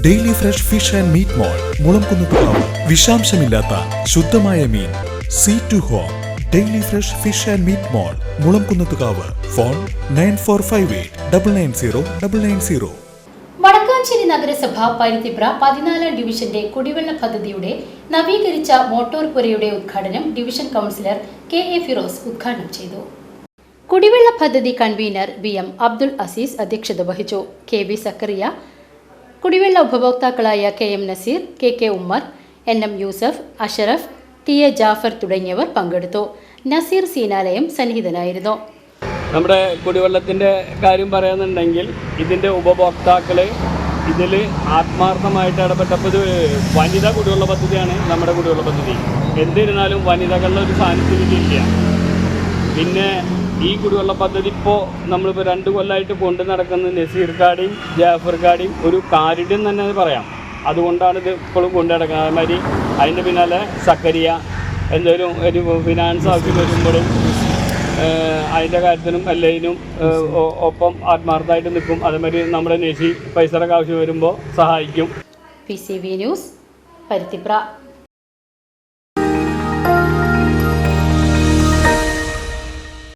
Daily fresh fish and meat mall Mulamkunnathukavu. വിഷാംശമില്ലാത്ത ശുദ്ധമായ മീൻ. Sea to home daily fresh fish and meat mall Mulamkunnathukavu. Phone nine four five eight double nine zero double nine zero. Vadakkanchery നഗരസഭ പരുത്തിപ്ര പതിനാലാം ഡിവിഷന്റെ കുടിവെള്ള പദ്ധതിയുടെ നവീകരിച്ച motor പുരയുടെ ഉദ്ഘാടനം division councillor K A Firoz ഉദ്ഘാടനം ചെയ്തു. കുടിവെള്ള പദ്ധതി convener B M Abdul Azeez അധ്യക്ഷത വഹിച്ചു. കെ വി സക്കറിയ കുടിവെള്ള ഉപഭോക്താക്കളായ K M Naseer K K Ummer N M Yusuf Asharaf T A Jafar തുടങ്ങിയവർ പങ്കെടുത്തു. നസീർ സീനാലയം സന്നിഹിതനായിരുന്നു. നമ്മുടെ കുടിവെള്ളത്തിന്റെ കാര്യം പറയുന്നുണ്ടെങ്കിൽ ഇതിന്റെ ഉപഭോക്താക്കൾ ഇതിൽ ആത്മാർത്ഥമായിട്ട് ഇടപെട്ടപ്പോൾ ഇത് വനിതാ കുടിവെള്ള പദ്ധതിയാണ് നമ്മുടെ കുടിവെള്ള പദ്ധതി. എന്നിരുന്നാലും വനിതകളുടെ ഒരു സാന്നിധ്യം ഇല്ല പിന്നെ ഈ കുടിവെള്ള പദ്ധതി ഇപ്പോൾ നമ്മളിപ്പോൾ രണ്ട് കൊല്ലമായിട്ട് കൊണ്ടു നടക്കുന്ന നസീർ കാടിയും ജാഫർ കാടിയും ഒരു കാരിഡ്യം തന്നെ പറയാം. അതുകൊണ്ടാണ് ഇത് ഇപ്പോഴും കൊണ്ടു നടക്കുന്നത്. അതേമാതിരി അതിന്റെ പിന്നാലെ സക്കരിയ എന്തെങ്കിലും ഒരു ഫിനാൻസ് ആവശ്യം വരുമ്പോഴും അതിന്റെ കാര്യത്തിനും എല്ലതിനും ഒപ്പം ആത്മാർത്ഥമായിട്ട് നിൽക്കും. അതേമാതിരി നമ്മുടെ നെസി പൈസയുടെ ആവശ്യം വരുമ്പോൾ സഹായിക്കും. P C V news Paruthipra